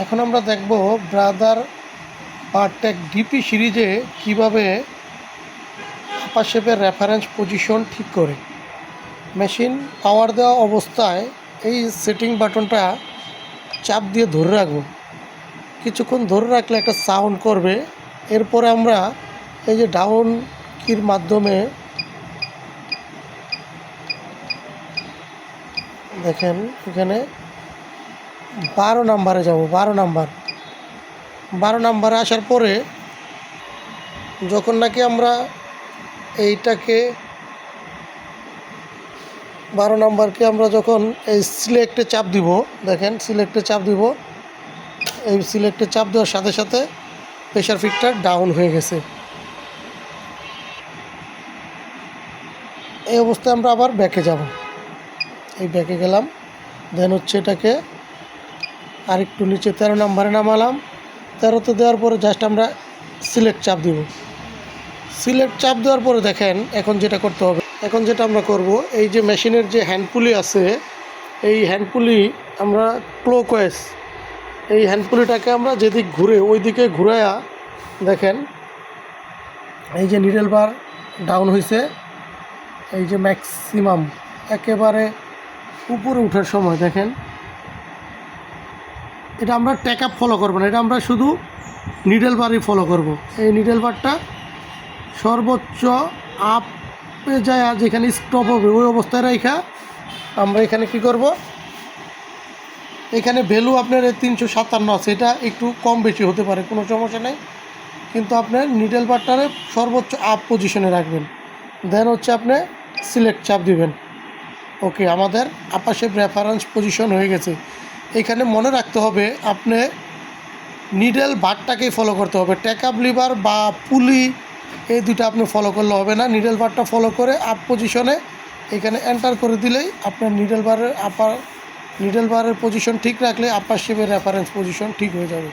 এখন আমরা দেখব ব্রাদার পারটেক ডিপি সিরিজে কীভাবে আপার শেপের রেফারেন্স পজিশন ঠিক করে। মেশিন পাওয়ার দেওয়া অবস্থায় এই সেটিং বাটনটা চাপ দিয়ে ধরে রাখব। কিছুক্ষণ ধরে রাখলে একটা সাউন্ড করবে। এরপরে আমরা এই যে ডাউন কির মাধ্যমে দেখেন এখানে বারো নাম্বারে যাব, বারো নাম্বার। বারো নাম্বারে আসার পরে যখন নাকি আমরা এইটাকে বারো নাম্বারকে আমরা যখন এই সিলেক্টে চাপ দিব, দেখেন সিলেক্টে চাপ দিব, এই সিলেক্টে চাপ দেওয়ার সাথে সাথে প্রেশার ফিটটা ডাউন হয়ে গেছে। এই অবস্থায় আমরা আবার ব্যাকে যাব। এই ব্যাকে গেলাম দেন হচ্ছে এটাকে আরেকটু নিচে তেরো নাম্বারে নামালাম। তেরোতে দেওয়ার পরে জাস্ট আমরা সিলেক্ট চাপ দিব। সিলেক্ট চাপ দেওয়ার পরে দেখেন এখন যেটা করতে হবে। এখন যেটা আমরা করব, এই যে মেশিনের যে হ্যান্ডপুলি আছে, এই হ্যান্ডপুলি আমরা ক্লোকওয়েস এই হ্যান্ডপুলিটাকে আমরা যেদিক ঘুরে ওই দিকে ঘুরাইয়া দেখেন, এই যে নিডেল বার ডাউন হয়েছে এই যে ম্যাক্সিমাম একেবারে উপরে ওঠার সময় দেখেন এটা আমরা ট্যাক আপ ফলো করব না, এটা আমরা শুধু নিডেল বারই ফলো করব। এই নিডেল বারটা সর্বোচ্চ আপে যায়, আর যেখানে স্টপ হবে, ওই অবস্থায় রাখা আমরা এখানে কি করব? এখানে ভ্যালু আপনার তিনশো সাতান্ন আছে, এটা একটু কম বেশি হতে পারে, কোনো সমস্যা নেই। কিন্তু আপনার নিডেল বারটারে সর্বোচ্চ আপ পজিশনে রাখবেন। দেন হচ্ছে আপনি সিলেক্ট চাপ দিবেন। ওকে আমাদের আপাশেপ রেফারেন্স পজিশন হয়ে গেছে। এখানে মনে রাখতে হবে, আপনি নিডেল ভাটটাকেই ফলো করতে হবে। ট্যাকআপ লিভার বা পুলি, এই দুটো আপনি ফলো করলে হবে না। নিডেল বারটা ফলো করে আপ পজিশনে এখানে এন্টার করে দিলেই আপনার নিডেল বারের আপার নিডেল বারের পজিশন ঠিক রাখলে আপার শেপের রেফারেন্স পজিশন ঠিক হয়ে যাবে।